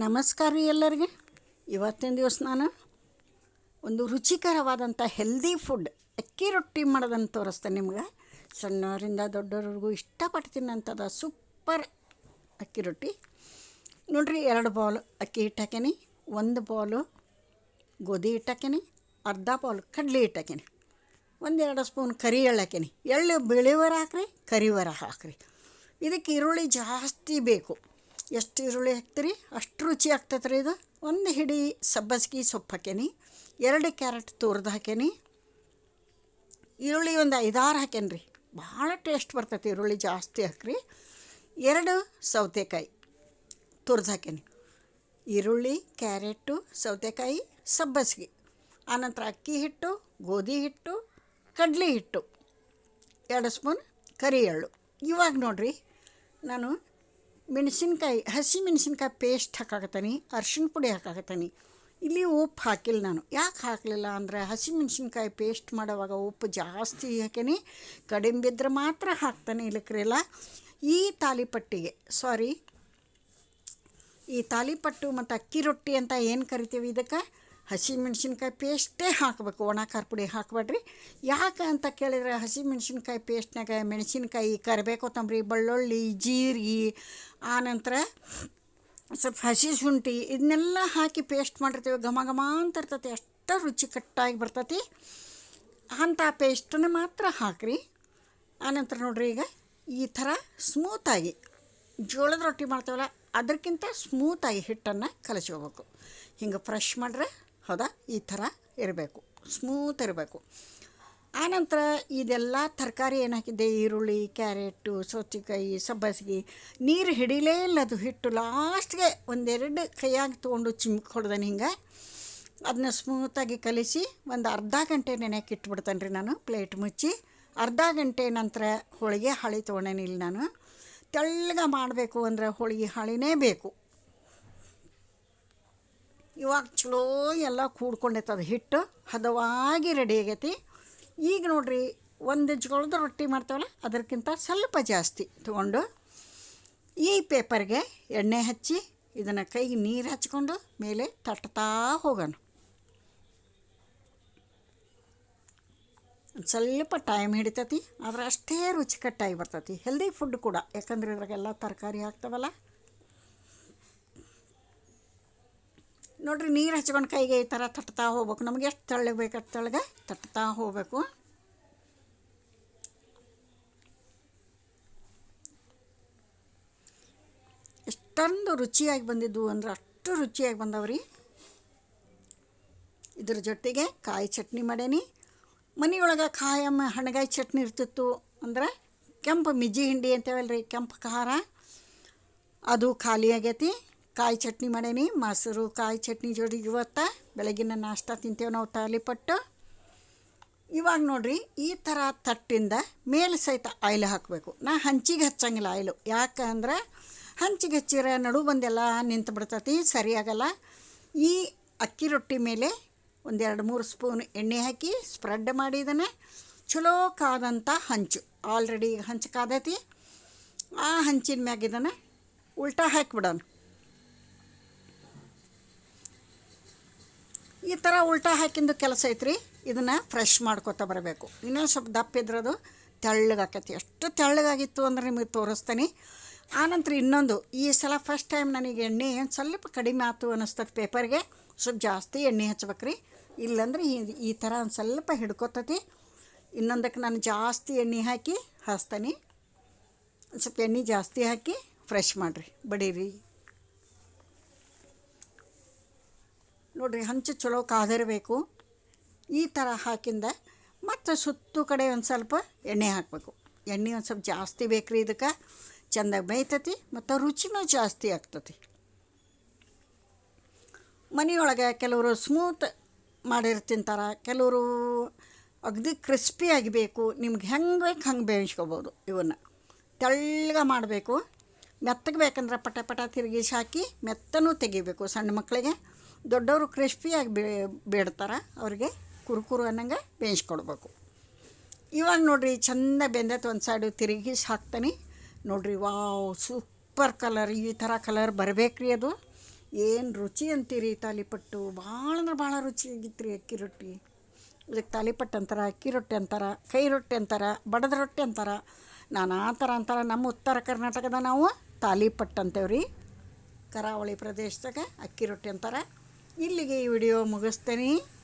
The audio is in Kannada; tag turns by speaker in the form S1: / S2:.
S1: ನಮಸ್ಕಾರ ರೀ ಎಲ್ಲರಿಗೆ. ಇವತ್ತಿನ ದಿವಸ ನಾನು ಒಂದು ರುಚಿಕರವಾದಂಥ ಹೆಲ್ದಿ ಫುಡ್ ಅಕ್ಕಿ ರೊಟ್ಟಿ ಮಾಡೋದನ್ನು ತೋರಿಸ್ತೇನೆ ನಿಮ್ಗೆ. ಸಣ್ಣವರಿಂದ ದೊಡ್ಡವ್ರಿಗೂ ಇಷ್ಟಪಟ್ಟು ತಿನ್ನೋಂಥದ್ದು ಸೂಪರ್ ಅಕ್ಕಿ ರೊಟ್ಟಿ. ನೋಡ್ರಿ, ಎರಡು ಬೌಲ್ ಅಕ್ಕಿ ಹಿಟ್ಟು ಹಾಕೇನಿ ಒಂದು ಬೌಲು ಗೋಧಿ ಹಿಟ್ಟು ಅರ್ಧ ಬೌಲ್ ಕಡಲೆ ಹಿಟ್ಟು ಹಾಕೇನಿ ಒಂದೆರಡು ಸ್ಪೂನ್ ಕರಿ ಎಳ್ಳು ಹಾಕೇನಿ. ಎಳ್ಳು ಬಿಳಿವರ ಹಾಕ್ರಿ ಕರಿವರ ಹಾಕ್ರಿ. ಇದಕ್ಕೆ ಈರುಳ್ಳಿ ಜಾಸ್ತಿ ಬೇಕು. ಎಷ್ಟು ಈರುಳ್ಳಿ ಹಾಕ್ತೀರಿ? ಅಷ್ಟು ರುಚಿ ಆಗ್ತೈತೆ ರೀ ಇದು. ಒಂದು ಹಿಡಿ ಸಬ್ಬಸ್ಗೆ ಸೊಪ್ಪು ಹಾಕೇನಿ. ಎರಡು ಕ್ಯಾರೆಟ್ ತೋರ್ದು ಹಾಕೇನಿ. ಈರುಳ್ಳಿ ಒಂದು ಐದಾರು ಹಾಕೇನಿ ರೀ ಭಾಳ ಟೇಸ್ಟ್ ಬರ್ತೈತಿ ಈರುಳ್ಳಿ ಜಾಸ್ತಿ ಹಾಕ್ರಿ. ಎರಡು ಸೌತೆಕಾಯಿ ತುರ್ದು ಹಾಕೇನಿ. ಈರುಳ್ಳಿ, ಕ್ಯಾರೆಟು, ಸೌತೆಕಾಯಿ, ಸಬ್ಬಸ್ಗೆ. ಆನಂತರ ಅಕ್ಕಿ ಹಿಟ್ಟು, ಗೋಧಿ ಹಿಟ್ಟು, ಕಡಲೆ ಹಿಟ್ಟು. ಎರಡು ಸ್ಪೂನ್ ಕರಿ ಎಳ್ಳು. ಇವಾಗ ನೋಡಿರಿ, ನಾನು ಮೆಣಸಿನ್ಕಾಯಿ, ಹಸಿ ಮೆಣಸಿನ್ಕಾಯಿ ಪೇಸ್ಟ್ ಹಾಕಾಕತ್ತೀನಿ, ಅರ್ಶಿಣ ಪುಡಿ ಹಾಕಾಕತ್ತೀನಿ. ಇಲ್ಲಿ ಉಪ್ಪು ಹಾಕಿಲ್ಲ ನಾನು. ಯಾಕೆ ಹಾಕಲಿಲ್ಲ ಅಂದರೆ ಹಸಿ ಮೆಣಸಿನ್ಕಾಯಿ ಪೇಸ್ಟ್ ಮಾಡೋವಾಗ ಉಪ್ಪು ಜಾಸ್ತಿ ಹಾಕೇನಿ, ಕಡಿಮೆ ಬಿದ್ದರೆ ಮಾತ್ರ ಹಾಕ್ತಾನೆ ಇಲ್ಲಕ್ರೆಲ್ಲ ಈ ತಾಲಿಪಟ್ಟಿಗೆ ಸಾರಿ ಈ ತಾಲಿಪಟ್ಟು ಮತ್ತು ಅಕ್ಕಿ ರೊಟ್ಟಿ ಅಂತ ಏನು ಕರಿತೀವಿ ಇದಕ್ಕೆ? ಹಸಿ ಮೆಣಸಿನ್ಕಾಯಿ ಪೇಸ್ಟೇ ಹಾಕಬೇಕು. ಒಣ ಖಾರ ಪುಡಿ ಹಾಕಬೇಡ್ರಿ. ಯಾಕೆ ಅಂತ ಕೇಳಿದ್ರೆ ಹಸಿ ಮೆಣಸಿನ್ಕಾಯಿ ಪೇಸ್ಟ್ನಾಗ ಮೆಣಸಿನ್ಕಾಯಿ ಕರಿಬೇಕು ಕೊತ್ತಂಬರಿ ಬೆಳ್ಳುಳ್ಳಿ, ಜೀರಿಗೆ, ಆನಂತರ ಸ್ವಲ್ಪ ಹಸಿ ಶುಂಠಿ ಇದನ್ನೆಲ್ಲ ಹಾಕಿ ಪೇಸ್ಟ್ ಮಾಡಿರ್ತೀವಿ. ಘಮ ಘಮ ಅಂತ ಇರ್ತತಿ. ಅಷ್ಟು ರುಚಿ ಕಟ್ಟಾಗಿ ಬರ್ತೈತಿ. ಅಂಥ ಪೇಸ್ಟನ್ನು ಮಾತ್ರ ಹಾಕ್ರಿ. ಆನಂತರ ನೋಡ್ರಿ ಈಗ ಈ ಥರ ಸ್ಮೂತಾಗಿ ಜೋಳದ ರೊಟ್ಟಿ ಮಾಡ್ತೇವಲ್ಲ, ಅದಕ್ಕಿಂತ ಸ್ಮೂತಾಗಿ ಹಿಟ್ಟನ್ನು ಕಲಸ್ಕೋಬೇಕು. ಹಿಂಗೆ ಫ್ರೆಶ್ ಮಾಡ್ರೆ ಹೌದಾ ಈ ಥರ ಇರಬೇಕು. ಸ್ಮೂತ್ ಇರಬೇಕು. ಆನಂತರ ಇದೆಲ್ಲ ತರಕಾರಿ ಏನು ಈರುಳ್ಳಿ, ಕ್ಯಾರೆಟು, ಸೌತೆಕಾಯಿ, ಸಬ್ಬಸಿಗೆ ನೀರು ಹಿಡಿಲೇ ಇಲ್ಲ ಅದು ಹಿಟ್ಟು. ಲಾಸ್ಟ್ಗೆ ಒಂದೆರಡು ಕೈಯಾಗಿ ತೊಗೊಂಡು ಚಿಮ್ಕಿ ಹೊಡ್ದಾನೆ ಹಿಂಗೆ. ಅದನ್ನ ಸ್ಮೂತಾಗಿ ಕಲಿಸಿ ಒಂದು ಅರ್ಧ ಗಂಟೆ ನೆನೆಯಕ್ಕೆ ಇಟ್ಬಿಡ್ತೇನೆ ರೀ ನಾನು ಪ್ಲೇಟ್ ಮುಚ್ಚಿ. ಅರ್ಧ ಗಂಟೆ ನಂತರ ಹೋಳಿಗೆ ಹಾಳಿ ತೊಗೊಂಡೇನಿಲ್ಲ ನಾನು. ತೆಳ್ಳಗೆ ಮಾಡಬೇಕು ಅಂದರೆ ಹೋಳಿಗೆ ಹಾಳಿನೇ ಬೇಕು. ಇವಾಗ ಚಲೋ ಎಲ್ಲ ಕೂಡ್ಕೊಂಡೈತದ ಹಿಟ್ಟು, ಹದವಾಗಿ ರೆಡಿ ಆಗೈತಿ. ಈಗ ನೋಡಿರಿ, ಒಂದು ಜೋಳದ ರೊಟ್ಟಿ ಮಾಡ್ತೇವಲ್ಲ, ಅದಕ್ಕಿಂತ ಸ್ವಲ್ಪ ಜಾಸ್ತಿ ತೊಗೊಂಡು, ಈ ಪೇಪರ್ಗೆ ಎಣ್ಣೆ ಹಚ್ಚಿ, ಇದನ್ನು ಕೈಗೆ ನೀರು ಹಚ್ಕೊಂಡು ಮೇಲೆ ತಟ್ತಾ ಹೋಗೋಣ. ಸ್ವಲ್ಪ ಟೈಮ್ ಹಿಡಿತೈತಿ, ಆದ್ರೆ ಅಷ್ಟೇ ರುಚಿಕಟ್ಟಾಗಿ ಬರ್ತೈತಿ. ಹೆಲ್ದಿ ಫುಡ್ ಕೂಡ, ಯಾಕಂದ್ರೆ ಇದ್ರಾಗೆಲ್ಲ ತರಕಾರಿ ಹಾಕ್ತಾವಲ್ಲ ನೋಡ್ರಿ, ನೀರು ಹಚ್ಕೊಂಡು ಕೈಗೆ ಈ ಥರ ತಟ್ತಾ ಹೋಗ್ಬೇಕು. ನಮ್ಗೆ ಎಷ್ಟು ತಳ್ಳಗೆ ಬೇಕು ಅಷ್ಟು ತಳ್ಳಗೆ ತಟ್ತಾ ಹೋಗಬೇಕು. ಎಷ್ಟೊಂದು ರುಚಿಯಾಗಿ ಬಂದಿದ್ದು ಅಂದ್ರೆ ಅಷ್ಟು ರುಚಿಯಾಗಿ ಬಂದವ್ರಿ. ಇದ್ರ ಜೊತೆಗೆ ಕಾಯಿ ಚಟ್ನಿ ಮಾಡೇನಿ. ಮನೆಯೊಳಗೆ ಕಾಯಿ ಹಣಗಾಯಿ ಚಟ್ನಿ ಇರ್ತಿತ್ತು ಅಂದ್ರೆ ಕೆಂಪು ಮಿಜ್ಜಿ ಹಿಂಡಿ ಅಂತೇವಲ್ರಿ, ಕೆಂಪು ಖಾರ. ಅದು ಖಾಲಿ ಆಗೈತಿ. ಕಾಯಿ ಚಟ್ನಿ ಮಾಡೇನಿ, ಮೊಸರು, ಕಾಯಿ ಚಟ್ನಿ ಜೋಡಿ ಇವತ್ತು ಬೆಳಗಿನ ನಾಷ್ಟ ತಿಂತೇವೆ ನಾವು ತಾಲಿಪಟ್ಟು ಇವಾಗ ನೋಡ್ರಿ, ಈ ಥರ ತಟ್ಟಿಂದ ಮೇಲೆ ಸಹಿತ ಆಯಿಲ್ ಹಾಕಬೇಕು. ನಾ ಹಂಚಿಗೆ ಹಚ್ಚಂಗಿಲ್ಲ ಆಯಿಲು. ಯಾಕಂದ್ರೆ ಹಂಚಿಗೆ ಹಚ್ಚಿರ ನಡು ಬಂದೆಲ್ಲ ನಿಂತು ಬಿಡ್ತತಿ ಸರಿಯಾಗಲ್ಲ ಈ ಅಕ್ಕಿ ರೊಟ್ಟಿ ಮೇಲೆ ಒಂದೆರಡು ಮೂರು ಸ್ಪೂನ್ ಎಣ್ಣೆ ಹಾಕಿ ಸ್ಪ್ರೆಡ್ ಮಾಡಿ ಇದನ್ನು. ಚಲೋ ಕಾದಂಥ ಹಂಚು. ಆಲ್ರೆಡಿ ಹಂಚು ಕಾದೈತಿ. ಆ ಹಂಚಿನ ಮ್ಯಾಗ ಇದನ್ನು ಉಲ್ಟಾ ಹಾಕಿಬಿಡೋಣ. ಈ ಥರ ಉಲ್ಟಾ ಹಾಕಿಂದು ಕೆಲಸ ಐತ್ರಿ. ಇದನ್ನು ಫ್ರೆಶ್ ಮಾಡ್ಕೊತಾ ಬರಬೇಕು. ಇನ್ನೊಂದು ಸ್ವಲ್ಪ ದಪ್ಪ ಇದ್ರದು ತೆಳ್ಳಗಾಕೈತಿ ಎಷ್ಟು ತೆಳ್ಳಗಾಗಿತ್ತು ಅಂದ್ರೆ ನಿಮಗೆ ತೋರಿಸ್ತೀನಿ. ಆನಂತರ ಇನ್ನೊಂದು, ಈ ಸಲ ಫಸ್ಟ್ ಟೈಮ್ ನನಗೆ ಎಣ್ಣೆ ಏನು ಸ್ವಲ್ಪ ಕಡಿಮೆ ಆಯ್ತು ಅನ್ನಿಸ್ತದೆ ಪೇಪರ್ಗೆ ಸ್ವಲ್ಪ ಜಾಸ್ತಿ ಎಣ್ಣೆ ಹಚ್ಬೇಕ್ರಿ. ಇಲ್ಲಾಂದ್ರೆ ಈ ಈ ಥರ ಒಂದು ಸ್ವಲ್ಪ ಹಿಡ್ಕೊತತಿ. ಇನ್ನೊಂದಕ್ಕೆ ನಾನು ಜಾಸ್ತಿ ಎಣ್ಣೆ ಹಾಕಿ ಹಚ್ತೀನಿ. ಸ್ವಲ್ಪ ಎಣ್ಣೆ ಜಾಸ್ತಿ ಹಾಕಿ ಫ್ರೆಶ್ ಮಾಡಿರಿ. ಬಡೀರಿ. ನೋಡಿರಿ, ಹಂಚು ಚಲೋ ಕಾದಿರಬೇಕು. ಈ ಥರ ಹಾಕಿಂದ ಮತ್ತು ಸುತ್ತು ಕಡೆ ಒಂದು ಸ್ವಲ್ಪ ಎಣ್ಣೆ ಹಾಕಬೇಕು. ಎಣ್ಣೆ ಒಂದು ಸ್ವಲ್ಪ ಜಾಸ್ತಿ ಬೇಕು ರೀ ಇದಕ್ಕೆ. ಚೆಂದಾಗಿ ಬೇಯ್ತತಿ ಮತ್ತು ರುಚಿನೂ ಜಾಸ್ತಿ ಆಗ್ತತಿ. ಮನೆಯೊಳಗೆ ಕೆಲವರು ಸ್ಮೂತ್ ಮಾಡಿರ್ ತಿಂತಾರೆ, ಕೆಲವರು ಅಗದಿ ಕ್ರಿಸ್ಪಿಯಾಗಿ ಬೇಕು ನಿಮ್ಗೆ ಹೆಂಗೆ ಬೇಕು ಹಂಗೆ ಬೇಯಿಸ್ಕೋಬೋದು ಇವನ್ನ. ತೆಳ್ಳಗ ಮಾಡಬೇಕು. ಮೆತ್ತಗೆ ಬೇಕಂದ್ರೆ ಪಟ ಪಟ ತಿರುಗಿಸಿ ಹಾಕಿ ಮೆತ್ತನೂ ತೆಗಿಬೇಕು ಸಣ್ಣ ಮಕ್ಕಳಿಗೆ ದೊಡ್ಡವರು ಕ್ರಿಸ್ಪಿಯಾಗಿ ಬೇ, ಬೇಡ್ತಾರೆ, ಅವ್ರಿಗೆ ಕುರುಕುರು ಅನ್ನಂಗೆ ಬೇಯಿಸ್ಕೊಡ್ಬೇಕು. ಇವಾಗ ನೋಡಿರಿ, ಚೆಂದ ಬೆಂದೈತೆ ಒಂದು ಸೈಡು ತಿರುಗಿಸಿ ಹಾಕ್ತಾನೆ. ನೋಡಿರಿ, ವಾವ್ ಸೂಪರ್ ಕಲರ್ ಈ ಥರ ಕಲರ್ ಬರಬೇಕ್ರಿ ಅದು. ಏನು ರುಚಿ ಅಂತೀರಿ ತಾಲಿಪಟ್ಟು? ಭಾಳ ಅಂದ್ರೆ ಭಾಳ ರುಚಿ ಆಗಿತ್ತು ರೀ ಅಕ್ಕಿ ರೊಟ್ಟಿ. ಇದಕ್ಕೆ ತಾಲಿಪಟ್ಟು ಅಂತಾರೆ, ಅಕ್ಕಿ ರೊಟ್ಟಿ ಅಂತಾರೆ, ಕೈ ರೊಟ್ಟಿ ಅಂತಾರೆ, ಬಡದ ರೊಟ್ಟಿ ಅಂತಾರೆ. ನಾನಾ ಥರ ಅಂತಾರೆ. ನಮ್ಮ ಉತ್ತರ ಕರ್ನಾಟಕದ ನಾವು ತಾಲಿಪಟ್ಟು ಅಂತೇವ್ರಿ. ಕರಾವಳಿ ಪ್ರದೇಶದಾಗ ಅಕ್ಕಿ ರೊಟ್ಟಿ ಅಂತಾರೆ. ಇಲ್ಲಿಗೆ ಈ ವಿಡಿಯೋ ಮುಗಿಸ್ತೇನೆ.